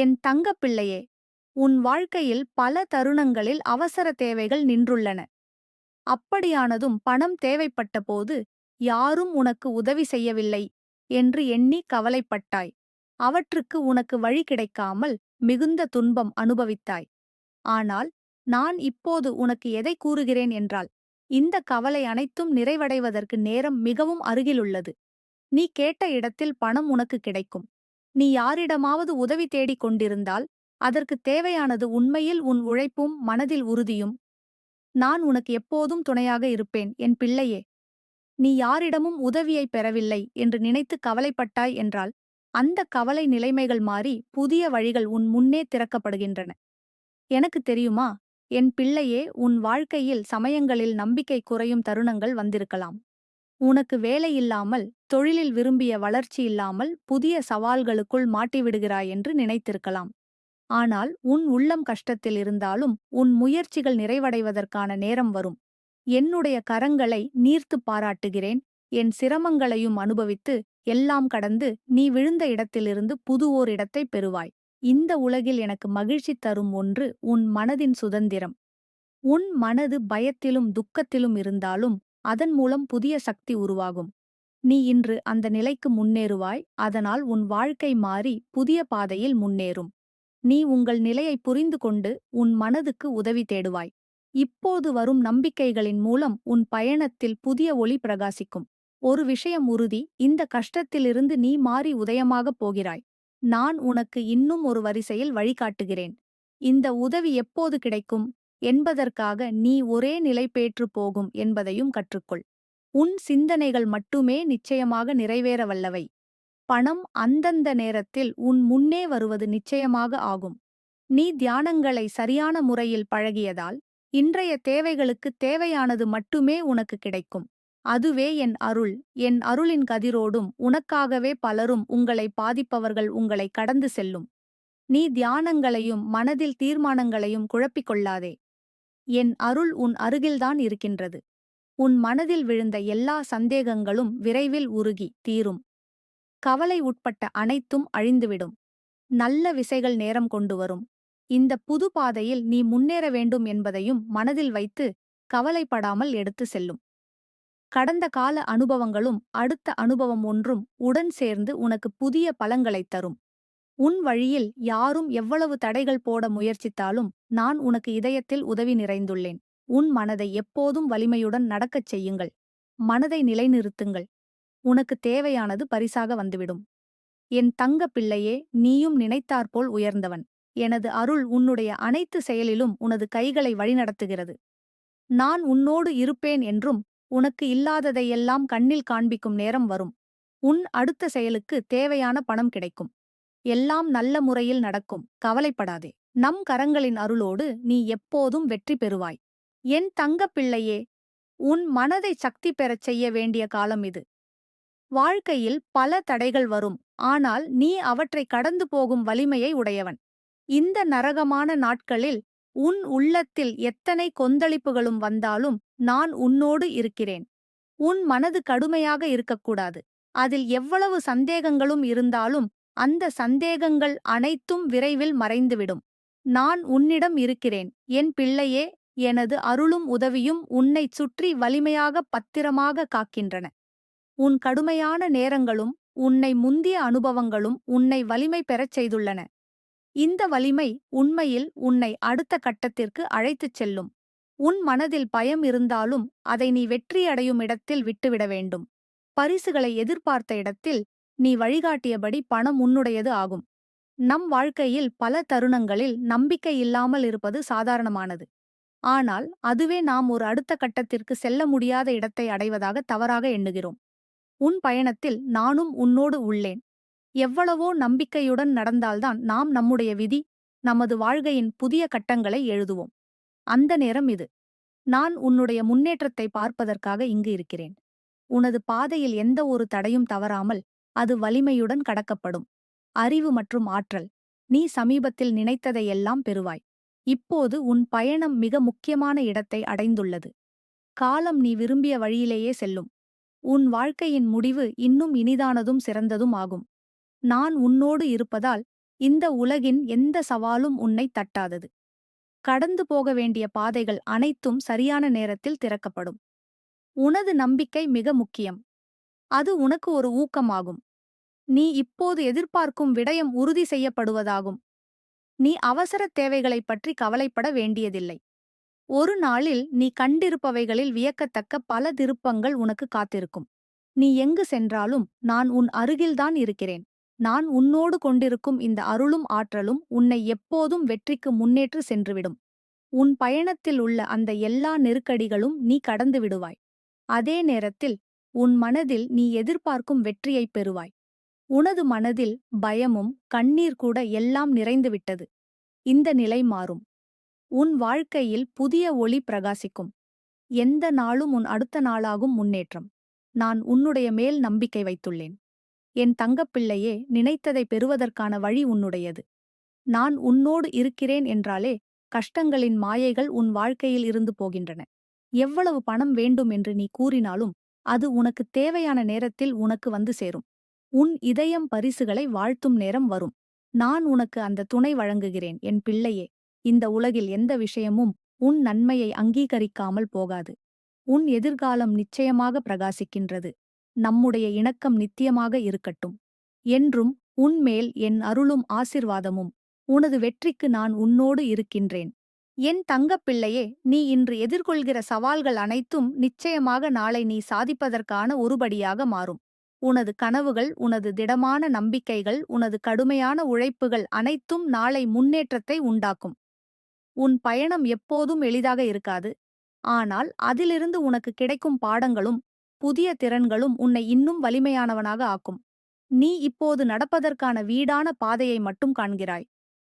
என் தங்கப் பிள்ளையே உன் வாழ்க்கையில் பல தருணங்களில் அவசர தேவைகள் நின்றுள்ளன. அப்படியானதும் பணம் தேவைப்பட்ட போது யாரும் உனக்கு உதவி செய்யவில்லை என்று எண்ணி கவலைப்பட்டாய். அவற்றுக்கு உனக்கு வழி கிடைக்காமல் மிகுந்த துன்பம் அனுபவித்தாய். ஆனால் நான் இப்போது உனக்கு எதை கூறுகிறேன் என்றால் இந்த கவலை அனைத்தும் நிறைவடைவதற்கு நேரம் மிகவும் அருகிலுள்ளது. நீ கேட்ட இடத்தில் பணம் உனக்கு கிடைக்கும். நீ யாரிடமாவது உதவி தேடிக் கொண்டிருந்தால் அதற்குத் தேவையானது உண்மையில் உன் உழைப்பும் மனதில் உறுதியும். நான் உனக்கு எப்போதும் துணையாக இருப்பேன் என் பிள்ளையே. நீ யாரிடமும் உதவியை பெறவில்லை என்று நினைத்து கவலைப்பட்டாய் என்றால் அந்த கவலை நிலைமைகள் மாறி புதிய வழிகள் உன் முன்னே திறக்கப்படுகின்றன. எனக்கு தெரியுமா? என் பிள்ளையே உன் வாழ்க்கையில் சமயங்களில் நம்பிக்கை குறையும் தருணங்கள் வந்திருக்கலாம். உனக்கு வேலை இல்லாமல் தொழிலில் விரும்பிய வளர்ச்சி இல்லாமல் புதிய சவால்களுக்குள் மாட்டிவிடுகிறாய் என்று நினைத்திருக்கலாம். ஆனால் உன் உள்ளம் கஷ்டத்தில் இருந்தாலும் உன் முயற்சிகள் நிறைவடைவதற்கான நேரம் வரும். என்னுடைய கரங்களை நீர்த்துப் பாராட்டுகிறேன். என் சிரமங்களையும் அனுபவித்து எல்லாம் கடந்து நீ விழுந்த இடத்திலிருந்து புது ஓர் இடத்தை பெறுவாய். இந்த உலகில் எனக்கு மகிழ்ச்சி தரும் ஒன்று உன் மனதின் சுதந்திரம். உன் மனது பயத்திலும் துக்கத்திலும் இருந்தாலும் அதன் மூலம் புதிய சக்தி உருவாகும். நீ இன்று அந்த நிலைக்கு முன்னேறுவாய் அதனால் உன் வாழ்க்கை மாறி புதிய பாதையில் முன்னேறும். நீ உங்கள் நிலையை புரிந்து கொண்டு உன் மனதுக்கு உதவி தேடுவாய். இப்போது வரும் நம்பிக்கைகளின் மூலம் உன் பயணத்தில் புதிய ஒளி பிரகாசிக்கும். ஒரு விஷயம் உறுதி இந்த கஷ்டத்திலிருந்து நீ மாறி உதயமாகப் போகிறாய். நான் உனக்கு இன்னும் ஒரு வரிசையில் வழிகாட்டுகிறேன். இந்த உதவி எப்போது கிடைக்கும்? என்பதற்காக நீ ஒரே நிலைபேற்று போகும் என்பதையும் கற்றுக்கொள். உன் சிந்தனைகள் மட்டுமே நிச்சயமாக நிறைவேற வல்லவை. பணம் அந்தந்த நேரத்தில் உன் முன்னே வருவது நிச்சயமாக ஆகும். நீ தியானங்களை சரியான முறையில் பழகியதால் இன்றைய தேவைகளுக்கு தேவையானது மட்டுமே உனக்கு கிடைக்கும். அதுவே என் அருள். என் அருளின் கதிரோடும் உனக்காகவே பலரும் உங்களை பாதிப்பவர்கள் உங்களை கடந்து செல்லும். நீ தியானங்களையும் மனதில் தீர்மானங்களையும் குழப்பிக் கொள்ளாதே. என் அருள் உன் அருகில்தான் இருக்கின்றது. உன் மனதில் விழுந்த எல்லா சந்தேகங்களும் விரைவில் உருகி தீரும். கவலை உட்பட்ட அனைத்தும் அழிந்துவிடும். நல்ல விசைகள் நேரம் கொண்டு வரும். இந்த புது பாதையில் நீ முன்னேற வேண்டும் என்பதையும் மனதில் வைத்து கவலைப்படாமல் எடுத்து செல்லும். கடந்த கால அனுபவங்களும் அடுத்த அனுபவம் ஒன்றும் உடன் சேர்ந்து உனக்கு புதிய பலங்களைத் தரும். உன் வழியில் யாரும் எவ்வளவு தடைகள் போட முயற்சித்தாலும் நான் உனக்கு இதயத்தில் உதவி நிறைந்துள்ளேன். உன் மனதை எப்போதும் வலிமையுடன் நடக்கச் செய்யுங்கள். மனதை நிலைநிறுத்துங்கள். உனக்கு தேவையானது பரிசாக வந்துவிடும். என் தங்க பிள்ளையே நீயும் நினைத்தாற்போல் உயர்ந்தவன். எனது அருள் உன்னுடைய அனைத்து செயலிலும் உனது கைகளை வழிநடத்துகிறது. நான் உன்னோடு இருப்பேன் என்றும் உனக்கு இல்லாததையெல்லாம் கண்ணில் காண்பிக்கும் நேரம் வரும். உன் அடுத்த செயலுக்கு தேவையான பணம் கிடைக்கும். எல்லாம் நல்ல முறையில் நடக்கும். கவலைப்படாதே. நம் கரங்களின் அருளோடு நீ எப்போதும் வெற்றி பெறுவாய். என் தங்கப் பிள்ளையே உன் மனதை சக்தி பெறச் செய்ய வேண்டிய காலம் இது. வாழ்க்கையில் பல தடைகள் வரும் ஆனால் நீ அவற்றை கடந்து போகும் வலிமையை உடையவன். இந்த நரகமான நாட்களில் உன் உள்ளத்தில் எத்தனை கொந்தளிப்புகளும் வந்தாலும் நான் உன்னோடு இருக்கிறேன். உன் மனது கடுமையாக இருக்கக்கூடாது. அதில் எவ்வளவு சந்தேகங்களும் இருந்தாலும் அந்த சந்தேகங்கள் அனைத்தும் விரைவில் மறைந்துவிடும். நான் உன்னிடம் இருக்கிறேன் என் பிள்ளையே எனது அருளும் உதவியும் உன்னைச் சுற்றி வலிமையாக பத்திரமாக காக்கின்றன. உன் கடுமையான நேரங்களும் உன்னை முந்திய அனுபவங்களும் உன்னை வலிமை பெறச் செய்துள்ளன. இந்த வலிமை உண்மையில் உன்னை அடுத்த கட்டத்திற்கு அழைத்துச் செல்லும். உன் மனதில் பயம் இருந்தாலும் அதை நீ வெற்றியடையும் இடத்தில் விட்டுவிட வேண்டும். பரிசுகளை எதிர்பார்த்த இடத்தில் நீ வழிகாட்டியபடி பணம் உன்னுடையது ஆகும். நம் வாழ்க்கையில் பல தருணங்களில் நம்பிக்கை இல்லாமல் இருப்பது சாதாரணமானது. ஆனால் அதுவே நாம் ஒரு அடுத்த கட்டத்திற்கு செல்ல முடியாத இடத்தை அடைவதாக தவறாக எண்ணுகிறோம். உன் பயணத்தில் நானும் உன்னோடு உள்ளேன். எவ்வளவோ நம்பிக்கையுடன் நடந்தால்தான் நாம் நம்முடைய விதி நமது வாழ்கையின் புதிய கட்டங்களை எழுதுவோம். அந்த நேரம் இது. நான் உன்னுடைய முன்னேற்றத்தை பார்ப்பதற்காக இங்கு இருக்கிறேன். உனது பாதையில் எந்த ஒரு தடையும் தவறாமல் அது வலிமையுடன் கடக்கப்படும். அறிவு மற்றும் ஆற்றல். நீ சமீபத்தில் நினைத்ததையெல்லாம் பெறுவாய். இப்போது உன் பயணம் மிக முக்கியமான இடத்தை அடைந்துள்ளது. காலம் நீ விரும்பிய வழியிலேயே செல்லும். உன் வாழ்க்கையின் முடிவு இன்னும் இனிதானதும் சிறந்ததும் ஆகும். நான் உன்னோடு இருப்பதால் இந்த உலகின் எந்த சவாலும் உன்னை தட்டாதது. கடந்து போக வேண்டிய பாதைகள் அனைத்தும் சரியான நேரத்தில் திறக்கப்படும். உனது நம்பிக்கை மிக முக்கியம். அது உனக்கு ஒரு ஊக்கமாகும். நீ இப்போது எதிர்பார்க்கும் விடயம் உறுதி செய்யப்படுவதாகும். நீ அவசரத் தேவைகளைப் பற்றி கவலைப்பட வேண்டியதில்லை. ஒரு நாளில் நீ கண்டிருப்பவைகளில் வியக்கத்தக்க பல திருப்பங்கள் உனக்கு காத்திருக்கும். நீ எங்கு சென்றாலும் நான் உன் அருகில்தான் இருக்கிறேன். நான் உன்னோடு கொண்டிருக்கும் இந்த அருளும் ஆற்றலும் உன்னை எப்போதும் வெற்றிக்கு முன்னேற்று சென்றுவிடும். உன் பயணத்தில் உள்ள அந்த எல்லா நெருக்கடிகளும் நீ கடந்து விடுவாய். அதே நேரத்தில் உன் மனதில் நீ எதிர்பார்க்கும் வெற்றியைப் பெறுவாய். உனது மனதில் பயமும் கண்ணீர் கூட எல்லாம் நிறைந்துவிட்டது. இந்த நிலை மாறும். உன் வாழ்க்கையில் புதிய ஒளி பிரகாசிக்கும். எந்த நாளும் உன் அடுத்த நாளாகும் முன்னேற்றம். நான் உன்னுடைய மேல் நம்பிக்கை வைத்துள்ளேன். என் தங்கப்பிள்ளையே நினைத்ததை பெறுவதற்கான வழி உன்னுடையது. நான் உன்னோடு இருக்கிறேன் என்றாலே கஷ்டங்களின் மாயைகள் உன் வாழ்க்கையில் இருந்து போகின்றன. எவ்வளவு பணம் வேண்டும் என்று நீ கூறினாலும் அது உனக்கு தேவையான நேரத்தில் உனக்கு வந்து சேரும். உன் இதயம் பரிசுகளை வாழ்த்தும் நேரம் வரும். நான் உனக்கு அந்த துணை வழங்குகிறேன் என் பிள்ளையே. இந்த உலகில் எந்த விஷயமும் உன் நன்மையை அங்கீகரிக்காமல் போகாது. உன் எதிர்காலம் நிச்சயமாக பிரகாசிக்கின்றது. நம்முடைய இணக்கம் நித்தியமாக இருக்கட்டும். என்றும் உன்மேல் என் அருளும் ஆசிர்வாதமும். உனது வெற்றிக்கு நான் உன்னோடு இருக்கின்றேன். என் தங்கப்பிள்ளையே நீ இன்று எதிர்கொள்கிற சவால்கள் அனைத்தும் நிச்சயமாக நாளை நீ சாதிப்பதற்கான ஒருபடியாக மாறும். உனது கனவுகள் உனது திடமான நம்பிக்கைகள் உனது கடுமையான உழைப்புகள் அனைத்தும் நாளை முன்னேற்றத்தை உண்டாக்கும். உன் பயணம் எப்போதும் எளிதாக இருக்காது. ஆனால் அதிலிருந்து உனக்கு கிடைக்கும் பாடங்களும் புதிய திறன்களும் உன்னை இன்னும் வலிமையானவனாக ஆக்கும். நீ இப்போது நடப்பதற்கான வீடான பாதையை மட்டும் காண்கிறாய்.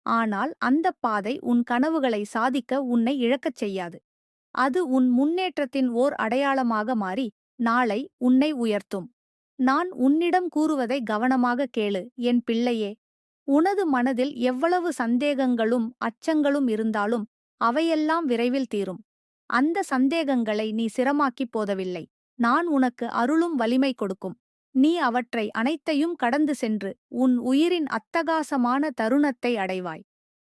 ஆனால் அந்தப் பாதை உன் கனவுகளை சாதிக்க உன்னை இழக்கச் செய்யாது. அது உன் முன்னேற்றத்தின் ஓர் அடையாளமாக மாறி நாளை உன்னை உயர்த்தும். நான் உன்னிடம் கூறுவதை கவனமாக கேளு என் பிள்ளையே. உனது மனதில் எவ்வளவு சந்தேகங்களும் அச்சங்களும் இருந்தாலும் அவையெல்லாம் விரைவில் தீரும். அந்த சந்தேகங்களை நீ சிரமாக்கிப் போதவில்லை. நான் உனக்கு அருளும் வலிமை கொடுக்கும். நீ அவற்றை அனைத்தையும் கடந்து சென்று உன் உயிரின் அத்தகாசமான தருணத்தை அடைவாய்.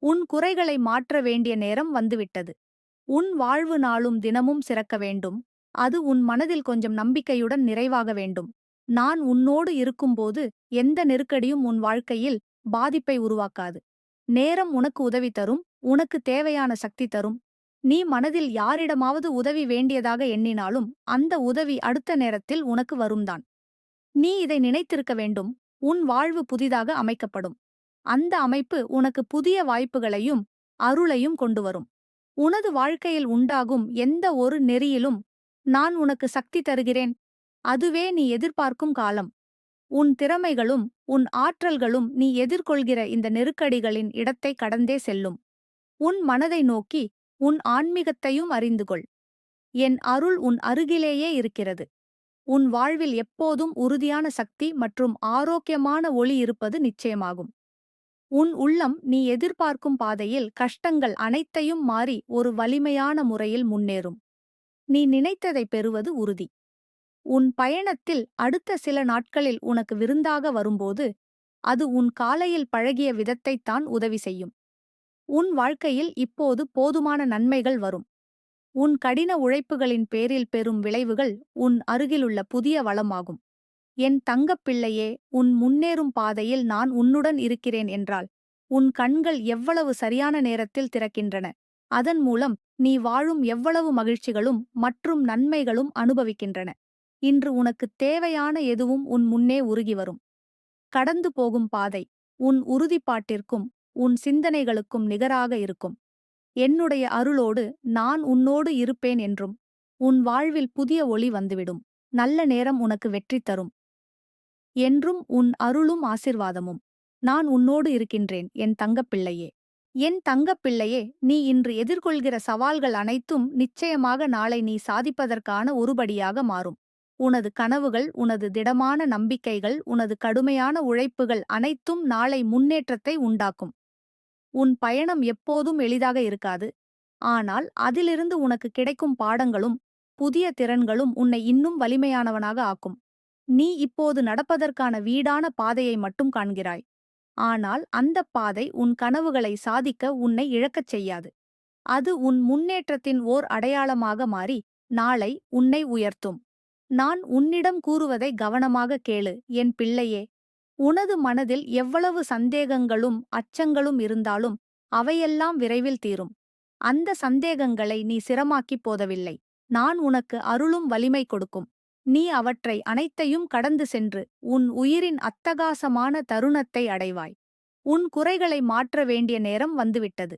உன் குறைகளை மாற்ற வேண்டிய நேரம் வந்துவிட்டது. உன் வாழ்வு நாளும் தினமும் சிறக்க வேண்டும். அது உன் மனதில் கொஞ்சம் நம்பிக்கையுடன் நிறைவாக வேண்டும். நான் உன்னோடு இருக்கும்போது எந்த நெருக்கடியும் உன் வாழ்க்கையில் பாதிப்பை உருவாக்காது. நேரம் உனக்கு உதவி தரும் உனக்கு தேவையான சக்தி தரும். நீ மனதில் யாரிடமாவது உதவி வேண்டியதாக எண்ணினாலும் அந்த உதவி அடுத்த நேரத்தில் உனக்கு வரும்தான். நீ இதை நினைத்திருக்க வேண்டும் உன் வாழ்வு புதிதாக அமைக்கப்படும். அந்த அமைப்பு உனக்கு புதிய வாய்ப்புகளையும் அருளையும் கொண்டு வரும். உனது வாழ்க்கையில் உண்டாகும் எந்த ஒரு நெறியிலும் நான் உனக்கு சக்தி தருகிறேன் அதுவே நீ எதிர்பார்க்கும் காலம். உன் திறமைகளும் உன் ஆற்றல்களும் நீ எதிர்கொள்கிற இந்த நெருக்கடிகளின் இடத்தை கடந்தே செல்லும். உன் மனதை நோக்கி உன் ஆன்மீகத்தையும் அறிந்து கொள் என் அருள் உன் அருகிலேயே இருக்கிறது. உன் வாழ்வில் எப்போதும் உறுதியான சக்தி மற்றும் ஆரோக்கியமான ஒளி இருப்பது நிச்சயமாகும். உன் உள்ளம் நீ எதிர்பார்க்கும் பாதையில் கஷ்டங்கள் அனைத்தையும் மாறி ஒரு வலிமையான முறையில் முன்னேறும். நீ நினைத்ததை பெறுவது உறுதி. உன் பயணத்தில் அடுத்த சில நாட்களில் உனக்கு விருந்தாக வரும்போது அது உன் காலையில் பழகிய விதத்தைத்தான் உதவி செய்யும். உன் வாழ்க்கையில் இப்போது போதுமான நன்மைகள் வரும். உன் கடின உழைப்புகளின் பேரில் பெறும் விளைவுகள் உன் அருகிலுள்ள புதிய வளமாகும். என் தங்கப் பிள்ளையே உன் முன்னேறும் பாதையில் நான் உன்னுடன் இருக்கிறேன் என்றால் உன் கண்கள் எவ்வளவு சரியான நேரத்தில் திறக்கின்றன. அதன் மூலம் நீ வாழும் எவ்வளவு மகிழ்ச்சிகளும் மற்றும் நன்மைகளும் அனுபவிக்கின்றன. இன்று உனக்குத் தேவையான எதுவும் உன் முன்னே உருகி வரும். கடந்து போகும் பாதை உன் உறுதிப்பாட்டிற்கும் உன் சிந்தனைகளுக்கும் நிகராக இருக்கும். என்னுடைய அருளோடு நான் உன்னோடு இருப்பேன் என்றும் உன் வாழ்வில் புதிய ஒளி வந்துவிடும். நல்ல நேரம் உனக்கு வெற்றி தரும். என்றும் உன் அருளும் ஆசிர்வாதமும். நான் உன்னோடு இருக்கின்றேன் என் தங்கப்பிள்ளையே. என் தங்கப்பிள்ளையே நீ இன்று எதிர்கொள்கிற சவால்கள் அனைத்தும் நிச்சயமாக நாளை நீ சாதிப்பதற்கான ஒருபடியாக மாறும். உனது கனவுகள் உனது திடமான நம்பிக்கைகள் உனது கடுமையான உழைப்புகள் அனைத்தும் நாளை முன்னேற்றத்தை உண்டாக்கும். உன் பயணம் எப்போதும் எளிதாக இருக்காது. ஆனால் அதிலிருந்து உனக்கு கிடைக்கும் பாடங்களும் புதிய திறன்களும் உன்னை இன்னும் வலிமையானவனாக ஆக்கும். நீ இப்போது நடப்பதற்கான வீடான பாதையை மட்டும் காண்கிறாய். ஆனால் அந்தப் பாதை உன் கனவுகளை சாதிக்க உன்னை இழக்கச் செய்யாது. அது உன் முன்னேற்றத்தின் ஓர் அடையாளமாக மாறி நாளை உன்னை உயர்த்தும். நான் உன்னிடம் கூறுவதை கவனமாக கேளு என் பிள்ளையே. உனது மனதில் எவ்வளவு சந்தேகங்களும் அச்சங்களும் இருந்தாலும் அவையெல்லாம் விரைவில் தீரும். அந்த சந்தேகங்களை நீ சிரமாக்கிப் போதவில்லை. நான் உனக்கு அருளும் வலிமை கொடுக்கும். நீ அவற்றை அனைத்தையும் கடந்து சென்று உன் உயிரின் அத்தகாசமான தருணத்தை அடைவாய். உன் குறைகளை மாற்ற வேண்டிய நேரம் வந்துவிட்டது.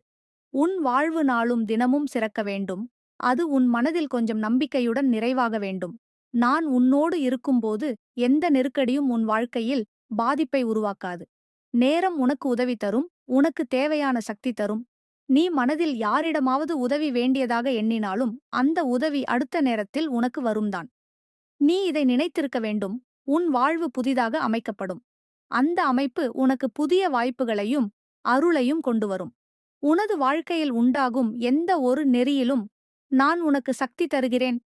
உன் வாழ்வு நாளும் தினமும் சிறக்க வேண்டும். அது உன் மனதில் கொஞ்சம் நம்பிக்கையுடன் நிறைவாக வேண்டும். நான் உன்னோடு இருக்கும்போது எந்த நெருக்கடியும் உன் வாழ்க்கையில் பாதிப்பை உருவாக்காது. நேரம் உனக்கு உதவி தரும் உனக்கு தேவையான சக்தி தரும். நீ மனதில் யாரிடமாவது உதவி வேண்டியதாக எண்ணினாலும் அந்த உதவி அடுத்த நேரத்தில் உனக்கு வரும்தான். நீ இதை நினைத்திருக்க வேண்டும் உன் வாழ்வு புதிதாக அமைக்கப்படும். அந்த அமைப்பு உனக்கு புதிய வாய்ப்புகளையும் அருளையும் கொண்டு வரும். உனது வாழ்க்கையில் உண்டாகும் எந்த ஒரு நெறியிலும் நான் உனக்கு சக்தி தருகிறேன்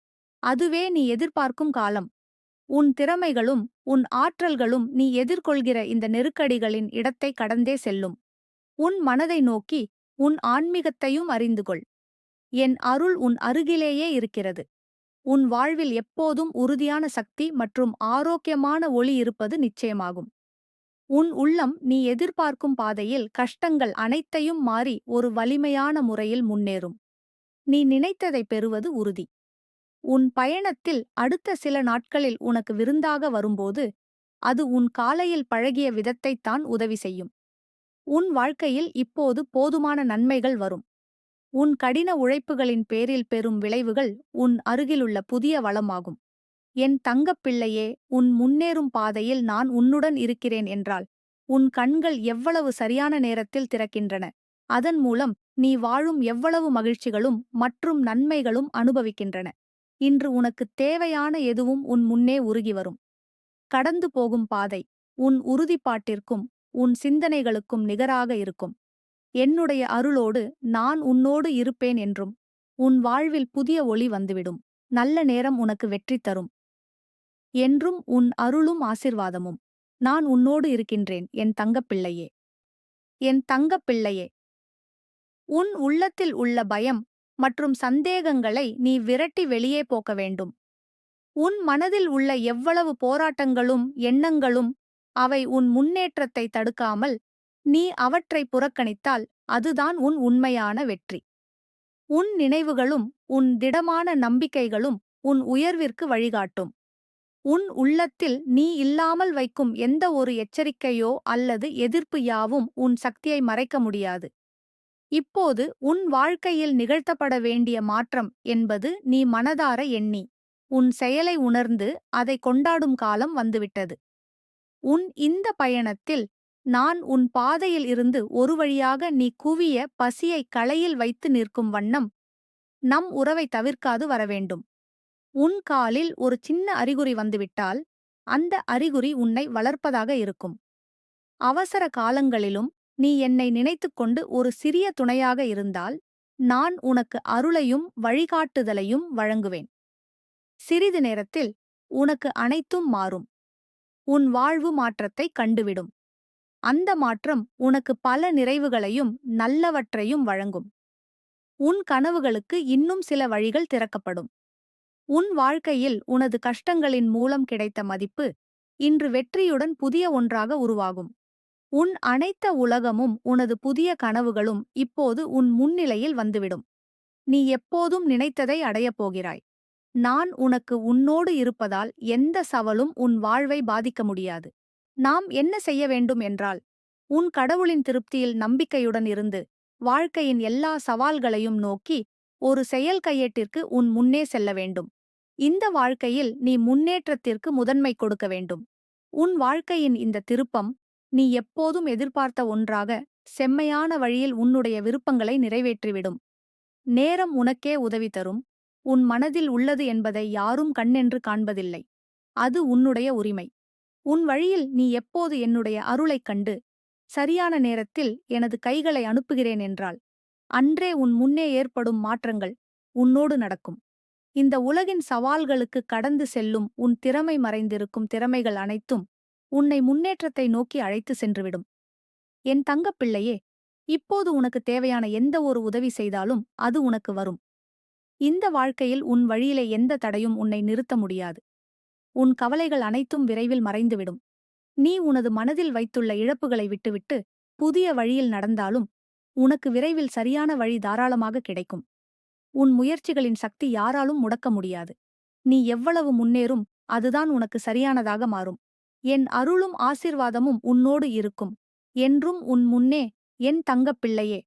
அதுவே நீ எதிர்பார்க்கும் காலம். உன் திறமைகளும் உன் ஆற்றல்களும் நீ எதிர்கொள்கிற இந்த நெருக்கடிகளின் இடத்தை கடந்தே செல்லும். உன் மனதை நோக்கி உன் ஆன்மீகத்தையும் அறிந்து கொள் என் அருள் உன் அருகிலேயே இருக்கிறது. உன் வாழ்வில் எப்போதும் உறுதியான சக்தி மற்றும் ஆரோக்கியமான ஒளி இருப்பது நிச்சயமாகும். உன் உள்ளம் நீ எதிர்பார்க்கும் பாதையில் கஷ்டங்கள் அனைத்தையும் மாறி ஒரு வலிமையான முறையில் முன்னேறும். நீ நினைத்ததை பெறுவது உறுதி. உன் பயணத்தில் அடுத்த சில நாட்களில் உனக்கு விருந்தாக வரும்போது அது உன் காலையில் பழகிய விதத்தைத்தான் உதவி செய்யும். உன் வாழ்க்கையில் இப்போது போதுமான நன்மைகள் வரும். உன் கடின உழைப்புகளின் பேரில் பெறும் விளைவுகள் உன் அருகிலுள்ள புதிய வளமாகும். என் தங்கப் பிள்ளையே உன் முன்னேறும் பாதையில் நான் உன்னுடன் இருக்கிறேன் என்றால் உன் கண்கள் எவ்வளவு சரியான நேரத்தில் திறக்கின்றன. அதன் மூலம் நீ வாழும் எவ்வளவு மகிழ்ச்சிகளும் மற்றும் நன்மைகளும் அனுபவிக்கின்றன. இன்று உனக்குத் தேவையான எதுவும் உன் முன்னே உருகி வரும். கடந்து போகும் பாதை உன் உறுதிப்பாட்டிற்கும் உன் சிந்தனைகளுக்கும் நிகராக இருக்கும். என்னுடைய அருளோடு நான் உன்னோடு இருப்பேன் என்றும் உன் வாழ்வில் புதிய ஒளி வந்துவிடும். நல்ல நேரம் உனக்கு வெற்றி தரும். என்றும் உன் அருளும் ஆசிர்வாதமும். நான் உன்னோடு இருக்கின்றேன் என் தங்கப்பிள்ளையே. என் தங்கப்பிள்ளையே. உன் உள்ளத்தில் உள்ள பயம் மற்றும் சந்தேகங்களை நீ விரட்டி வெளியே போக்க வேண்டும். உன் மனதில் உள்ள எவ்வளவு போராட்டங்களும் எண்ணங்களும் அவை உன் முன்னேற்றத்தை தடுக்காமல் நீ அவற்றை புறக்கணித்தால் அதுதான் உன் உண்மையான வெற்றி. உன் நினைவுகளும் உன் திடமான நம்பிக்கைகளும் உன் உயர்விற்கு வழிகாட்டும். உன் உள்ளத்தில் நீ இல்லாமல் வைக்கும் எந்த ஒரு எச்சரிக்கையோ அல்லது எதிர்ப்பு யாவும் உன் சக்தியை மறைக்க முடியாது. இப்போது உன் வாழ்க்கையில் நிகழ்த்தப்பட வேண்டிய மாற்றம் என்பது நீ மனதார எண்ணி உன் செயலை உணர்ந்து அதை கொண்டாடும் காலம் வந்துவிட்டது. உன் இந்த பயணத்தில் நான் உன் பாதையில் இருந்து ஒரு வழியாக நீ குவிய பசியை களையில் வைத்து நிற்கும் வண்ணம் நம் உறவை தவிர்க்காது வரவேண்டும். உன் காலில் ஒரு சின்ன அறிகுறி வந்துவிட்டால் அந்த அறிகுறி உன்னை வளர்ப்பதாக இருக்கும். அவசர காலங்களிலும் நீ என்னை நினைத்துக்கொண்டு ஒரு சிறிய துணையாக இருந்தால் நான் உனக்கு அருளையும் வழிகாட்டுதலையும் வழங்குவேன். சிறிது நேரத்தில் உனக்கு அனைத்தும் மாறும். உன் வாழ்வு மாற்றத்தை கண்டுவிடும். அந்த மாற்றம் உனக்கு பல நிறைவுகளையும் நல்லவற்றையும் வழங்கும். உன் கனவுகளுக்கு இன்னும் சில வழிகள் திறக்கப்படும். உன் வாழ்க்கையில் உனது கஷ்டங்களின் மூலம் கிடைத்த மதிப்பு இன்று வெற்றியுடன் புதிய ஒன்றாக உருவாகும். உன் அனைத்த உலகமும் உனது புதிய கனவுகளும் இப்போது உன் முன்னிலையில் வந்துவிடும். நீ எப்போதும் நினைத்ததை அடையப் போகிறாய். நான் உனக்கு உன்னோடு இருப்பதால் எந்த சவலும் உன் வாழ்வை பாதிக்க முடியாது. நாம் என்ன செய்ய வேண்டும் என்றால் உன் கடவுளின் திருப்தியில் நம்பிக்கையுடன் இருந்து வாழ்க்கையின் எல்லா சவால்களையும் நோக்கி ஒரு செயல் கையேட்டிற்கு உன் முன்னே செல்ல வேண்டும். இந்த வாழ்க்கையில் நீ முன்னேற்றத்திற்கு முதன்மை கொடுக்க வேண்டும். உன் வாழ்க்கையின் இந்த திருப்பம் நீ எப்போதும் எதிர்பார்த்த ஒன்றாக செம்மையான வழியில் உன்னுடைய விருப்பங்களை நிறைவேற்றிவிடும். நேரம் உனக்கே உதவி தரும். உன் மனதில் உள்ளது என்பதை யாரும் கண்ணென்று காண்பதில்லை. அது உன்னுடைய உரிமை. உன் வழியில் நீ எப்போது என்னுடைய அருளைக் கண்டு சரியான நேரத்தில் எனது கைகளை அனுப்புகிறேன் என்றால் அன்றே உன் முன்னே ஏற்படும் மாற்றங்கள் உன்னோடு நடக்கும். இந்த உலகின் சவால்களுக்கு கடந்து செல்லும் உன் திறமை மறைந்திருக்கும் திறமைகள் அனைத்தும் உன்னை முன்னேற்றத்தை நோக்கி அழைத்து சென்றுவிடும். என் தங்கப்பிள்ளையே இப்போது உனக்கு தேவையான எந்த ஒரு உதவி செய்தாலும் அது உனக்கு வரும். இந்த வாழ்க்கையில் உன் வழியிலே எந்த தடையும் உன்னை நிறுத்த முடியாது. உன் கவலைகள் அனைத்தும் விரைவில் மறைந்துவிடும். நீ உனது மனதில் வைத்துள்ள இழப்புகளை விட்டுவிட்டு புதிய வழியில் நடந்தாலும் உனக்கு விரைவில் சரியான வழி தாராளமாக கிடைக்கும். உன் முயற்சிகளின் சக்தி யாராலும் முடக்க முடியாது. நீ எவ்வளவு முன்னேறும் அதுதான் உனக்கு சரியானதாக மாறும். என் அருளும் ஆசிர்வாதமும் உன்னோடு இருக்கும். என்றும் உன் முன்னே என் தங்கப்பிள்ளையே.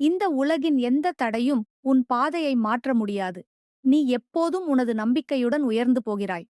இந்த உலகின் எந்த தடையும் உன் பாதையை மாற்ற முடியாது. நீ எப்போதும் உனது நம்பிக்கையுடன் உயர்ந்து போகிறாய்.